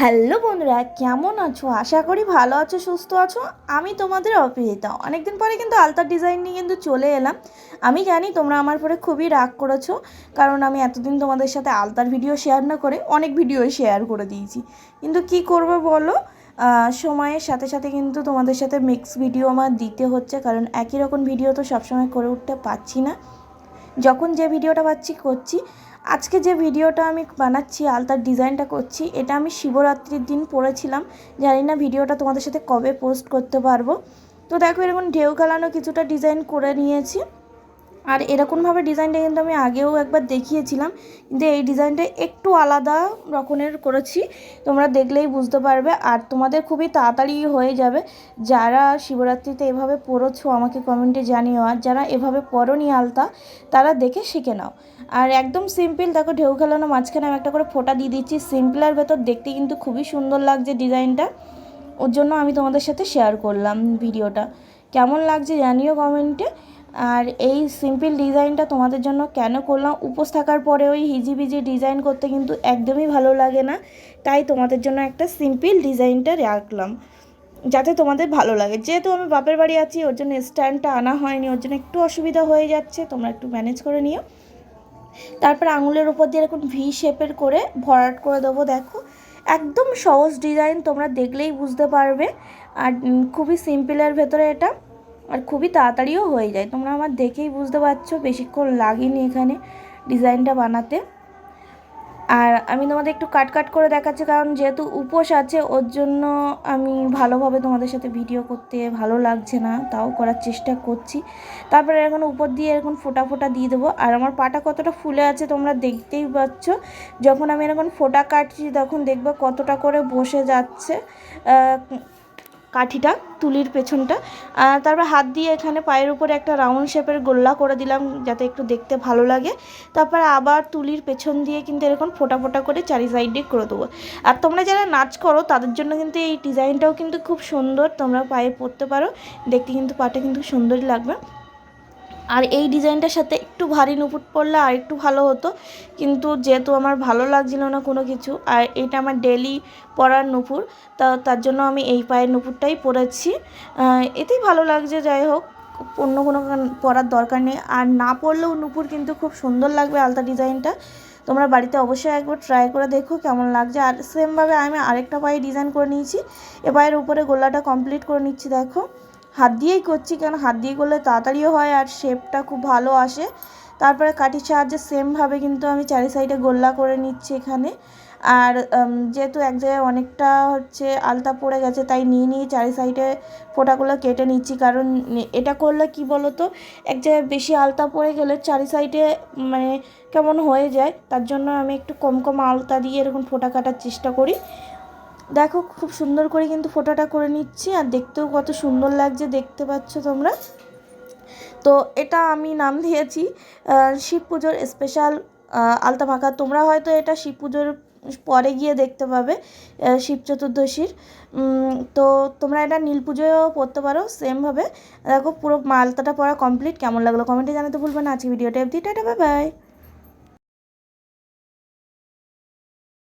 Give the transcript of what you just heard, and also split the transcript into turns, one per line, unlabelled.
Hello বন্ধুরা, কেমন আছো? আশা করি ভালো আছো, সুস্থ আছো। আমি তোমাদের অপরিহিতা অনেকদিন পরে কিন্তু আলতার ডিজাইন নিয়ে কিন্তু চলে এলাম। আমি জানি তোমরা আমার পরে খুবই রাগ করেছ, কারণ আমি এতদিন তোমাদের সাথে আলতার ভিডিও শেয়ার না করে অনেক ভিডিও শেয়ার করে দিয়েছি। কিন্তু কি করবে বলো? সময়ের সাথে সাথে কিন্তু তোমাদের সাথে মিক্স ভিডিও আমার দিতে হচ্ছে, কারণ একই রকম ভিডিও তো সবসময় করে উঠতে পারছি না। যখন যে ভিডিওটা পাচ্ছি, করছি। আজকে যে ভিডিওটা আমি বানাচ্ছি আলতার ডিজাইনটা করছি, এটা আমি শিবরাত্রির দিন পড়েছিলাম। জানি না ভিডিওটা তোমাদের সাথে কবে পোস্ট করতে পারব। তো দেখো এরকম ঢেউ খেলানো কিছুটা ডিজাইন করে নিয়েছি। আর এরকমভাবে ডিজাইনটা কিন্তু আমি আগেও একবার দেখিয়েছিলাম, কিন্তু এই ডিজাইনটা একটু আলাদা রকমের করেছি, তোমরা দেখলেই বুঝতে পারবে। আর তোমাদের খুবই তাড়াতাড়ি হয়ে যাবে, যারা শিবরাত্রিতে এভাবে পড়েছো আমাকে কমেন্টে জানিও, আর যারা এভাবে পড়োনি আলতা, তারা দেখে শিখে নাও। আর একদম সিম্পল, দেখো ঢেউ খেলানো মাঝখানে আমি একটা করে ফোঁটা দিয়ে দিচ্ছি সিম্পলের ভেতর দেখতে কিন্তু খুবই সুন্দর লাগছে ডিজাইনটা। ওর জন্য আমি তোমাদের সাথে শেয়ার করলাম ভিডিওটা। কেমন লাগছে জানিও কমেন্টে। আর এই সিম্পল ডিজাইনটা তোমাদের জন্য কেন করলাম? উপোস থাকার পরে ওই হিজিবিজি ডিজাইন করতে কিন্তু একদমই ভালো লাগে না। তাই তোমাদের জন্য একটা সিম্পল ডিজাইনটা রাখলাম। যাতে তোমাদের ভালো লাগে। যেহেতু আমি বাপের বাড়ি আছি, ওর জন্য স্ট্যান্ডটা আনা হয়নি, ওর জন্য একটু অসুবিধা হয়ে যাচ্ছে, তোমরা একটু ম্যানেজ করে নিও। তারপর আঙুলের উপর দিয়ে এরকম ভি শেপের করে ভরাট করে দেবো, দেখো। একদম সহজ ডিজাইন তোমরা দেখলেই বুঝতে পারবে। আর খুবই সিম্পলের ভেতরে এটা। আর খুবই তাড়াতাড়িও হয়ে যায়। তোমরা আমার দেখেই বুঝতে পারছ বেশিক্ষণ লাগেনি এখানে ডিজাইনটা বানাতে। আর আমি তোমাদের একটু কাট কাট করে দেখাচ্ছি, কারণ যেহেতু উপোস আছে, ওর জন্য আমি ভালোভাবে তোমাদের সাথে ভিডিও করতে ভালো লাগছে না, তাও করার চেষ্টা করছি। তারপরে এখন উপর দিয়ে এরকম ফোটা ফোটা দিয়ে দেবো। আর আমার পাটা কতটা ফুলে আছে তোমরা দেখতেই পাচ্ছ। যখন আমি এরকম ফোটা কাটছি, তখন দেখবে কতটা করে বসে যাচ্ছে। কাঠিটা, তুলির পেছনটা। তারপর হাত দিয়ে এখানে পায়ের উপরে একটা রাউন্ড শেপের গোল্লা করে দিলাম যাতে একটু দেখতে ভালো লাগে। তারপর আবার তুলির পেছন দিয়ে কিন্তু এরকম ফোটা ফোটা করে চারি সাইডে করে দেবো। আর তোমরা যারা নাচ করো, তাদের জন্য কিন্তু এই ডিজাইনটাও কিন্তু খুব সুন্দর। তোমরা পায়ে পরতে পারো। দেখতে কিন্তু পাটা কিন্তু সুন্দরই লাগবে। আর এই ডিজাইনটার সাথে একটু ভারী নুপুর পরলে আর একটু ভালো হতো। কিন্তু যেহেতু আমার ভালো লাগছিল না কোনো কিছু, আর এটা আমার ডেলি পরার নুপুর তা তার জন্য আমি এই পায়ের নুপুরটাই পরেছি। এতেই ভালো লাগছে, যাই হোক, অন্য কোনো পরার দরকার নেই। আর না পরলেও নুপুর কিন্তু খুব সুন্দর লাগবে আলতা ডিজাইনটা। তোমরা বাড়িতে অবশ্যই একবার ট্রাই করে দেখো কেমন লাগছে। আর সেমভাবে আমি আরেকটা পায়ে ডিজাইন করে নিয়েছি। এ পায়ের উপরে গোলাটা কমপ্লিট করে নিচ্ছি, দেখো। হাত দিয়েই করছি কেন? হাত দিয়ে করলে তাড়াতাড়িও হয় আর শেপটা খুব ভালো আসে। তারপরে কাঠির সাহায্যে সেমভাবে কিন্তু আমি চারি সাইডে গোল্লা করে নিচ্ছি এখানে। আর যেহেতু এক জায়গায় অনেকটা হচ্ছে আলতা পড়ে গেছে, তাই নিয়ে নিয়ে চারি সাইডে ফোঁটাগুলো কেটে নিচ্ছি। কারণ এটা করলে কি বলো তো এক জায়গায় বেশি আলতা পড়ে গেলে চারি সাইডে মানে কেমন হয়ে যায়। তার জন্য আমি একটু কম কম আলতা দিয়ে এরকম ফোঁটা কাটার চেষ্টা করি। দেখো, খুব সুন্দর করে কিন্তু ফোটাটা করে নিচ্ছি আর দেখতেও কত সুন্দর লাগছে, দেখতে পাচ্ছ তোমরা? তো এটা আমি নাম দিয়েছি শিব পুজোর স্পেশাল আলতা মাখা তোমরা হয়তো এটা শিব পুজোর পরে গিয়ে দেখতে পাবে শিব চতুর্দশীর। তো তোমরা এটা নীল পুজোয়ও পড়তে পারো সেমভাবে দেখো পুরো আলতাটা পরা কমপ্লিট কেমন লাগল কমেন্টে জানাতে ভুলবে না। আজকে ভিডিওটা অবধি টাটা বাই বাই